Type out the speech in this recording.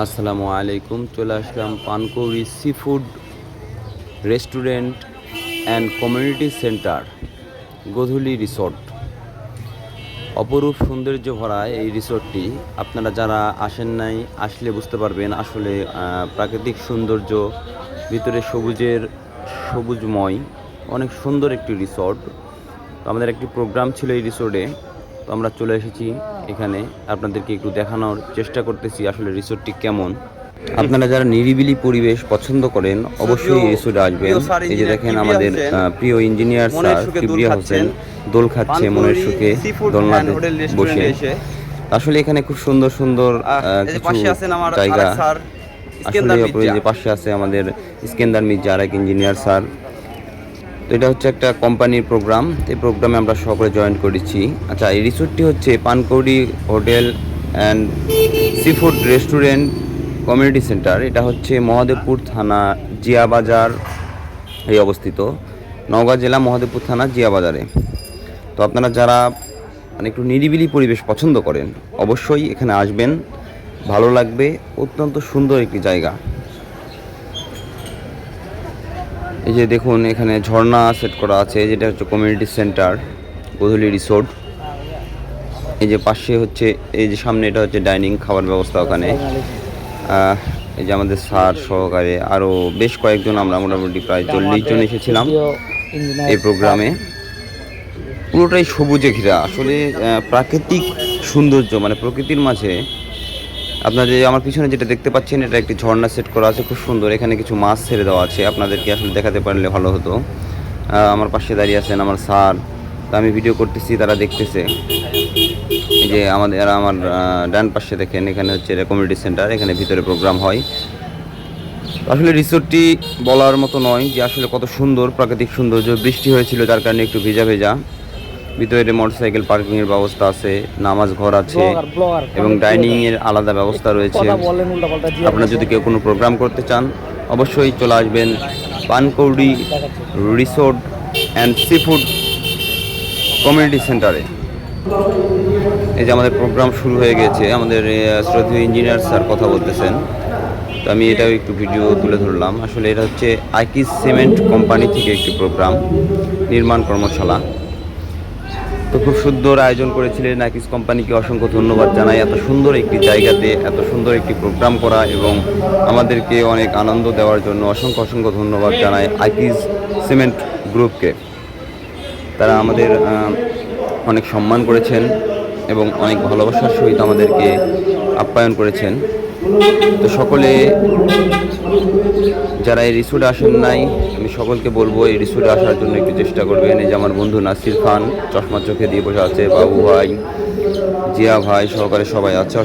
আসসালামু আলাইকুম, চলে আসলাম Pankouri sea food restaurant and community centre Godhuli resort অপরূপ সৌন্দর্য ভরা এই রিসোর্টটি আপনারা যারা আসেন নাই, আসলে বুঝতে পারবেন আসলে প্রাকৃতিক সৌন্দর্য, ভিতরে সবুজের সবুজময়, অনেক সুন্দর একটি রিসোর্ট আমাদের একটি প্রোগ্রাম ছিল এই রিসোর্টে তো আমরা চলে এসেছি এখানে। আপনাদেরকে একটু দেখানোর চেষ্টা করতেছি আসলে রিসোর্টটি কেমন। আপনারা যারা নিরিবিলি পরিবেশ পছন্দ করেন অবশ্যই রিসোর্টে আসবেন। এই যে দেখেন আমাদের প্রিয় ইঞ্জিনিয়ার স্যার কিবরিয়া হোসেন দোল খাচ্ছে মনের সুখে দোলনাতে বসে। আসলে এখানে খুব সুন্দর সুন্দর কিছু জায়গা। স্যার আসলে। যে পাশে আছে আমাদের ইস্কেন্দার মির্জা আরেক ইঞ্জিনিয়ার স্যার। এটা হচ্ছে একটা কোম্পানির প্রোগ্রাম এই প্রোগ্রামে আমরা সকলে জয়েন করেছি। আচ্ছা এই রিসোর্টটি হচ্ছে Pankouri hotel and sea food restaurant community centre এটা হচ্ছে মহাদেবপুর থানা, জিয়া বাজার এই অবস্থিত। নওগাঁ জেলা মহাদেবপুর থানা, জিয়া বাজারে। তো আপনারা যারা মানে একটু নিরিবিলি পরিবেশ পছন্দ করেন, অবশ্যই এখানে আসবেন। ভালো লাগবে। অত্যন্ত সুন্দর একটি জায়গা। এই যে দেখুন, এখানে ঝর্ণা সেট করা আছে, যেটা হচ্ছে কমিউনিটি সেন্টার গোধূলি রিসোর্ট এই যে পাশে হচ্ছে, এই যে সামনে এটা হচ্ছে ডাইনিং খাবার ব্যবস্থা ওখানে। এই যে আমাদের স্যার সহকারে আরও বেশ কয়েকজন আমরা মোটামুটি প্রায় চল্লিশ জন এসেছিলাম এই প্রোগ্রামে। পুরোটাই সবুজে ঘেরা। আসলে প্রাকৃতিক সৌন্দর্য মানে প্রকৃতির মাঝে আপনার যে আমার পিছনে যেটা দেখতে পাচ্ছেন, এটা একটি ঝর্ণা সেট করা আছে, খুব সুন্দর। এখানে কিছু মাছ ছেড়ে দেওয়া আছে। আপনাদেরকে আসলে দেখাতে পারলে ভালো হতো। আমার পাশে দাঁড়িয়ে আছেন আমার স্যার। তা আমি ভিডিও করতেছি, তারা দেখতেছে। যে আমাদের আমার ডান পাশে দেখেন, এখানে হচ্ছে কমিউনিটি সেন্টার এখানে ভিতরে প্রোগ্রাম হয়। আসলে রিসোর্টটি বলার মতো নয় যে আসলে কত সুন্দর, প্রাকৃতিক সৌন্দর্য, বৃষ্টি হয়েছিল, যার কারণে একটু ভেজা ভেজা। ভিতরে মোটরসাইকেল পার্কিং এর ব্যবস্থা আছে নামাজ ঘর আছে এবং ডাইনিং এর আলাদা ব্যবস্থা রয়েছে। আপনারা যদি কেউ কোনো প্রোগ্রাম করতে চান অবশ্যই চলে আসবেন Pankouri resort and sea food community সেন্টারে এই যে আমাদের প্রোগ্রাম শুরু হয়ে গেছে আমাদের শ্রদ্ধেয় ইঞ্জিনিয়ার স্যার কথা বলতেছেন। তো আমি এটাও একটু ভিডিও তুলে ধরলাম। আসলে এটা হচ্ছে আইকিস সিমেন্ট কোম্পানি থেকে একটি প্রোগ্রাম নির্মাণ কর্মশালা। তো খুব সুন্দর আয়োজন করেছিলেন আইকিস কোম্পানিকে অসংখ্য ধন্যবাদ জানাই। এত সুন্দর একটি জায়গাতে, এত সুন্দর একটি প্রোগ্রাম করা এবং আমাদেরকে অনেক আনন্দ দেওয়ার জন্য অসংখ্য অসংখ্য ধন্যবাদ জানাই আইকিস সিমেন্ট গ্রুপকে। তারা আমাদের অনেক সম্মান করেছেন এবং অনেক ভালোবাসার সহিত আমাদেরকে আপ্যায়ন করেছেন। তো সকলে যারা এই রিসোর্টে আসেন নাই, আমি সকলকে বলব এই রিসোর্টে আসার জন্য একটু চেষ্টা করবেন। এই যে আমার বন্ধু নাসির খান চশমা চোখে দিয়ে বসে আছে, বাবু ভাই, জিয়া ভাই সহকারে সবাই আছে।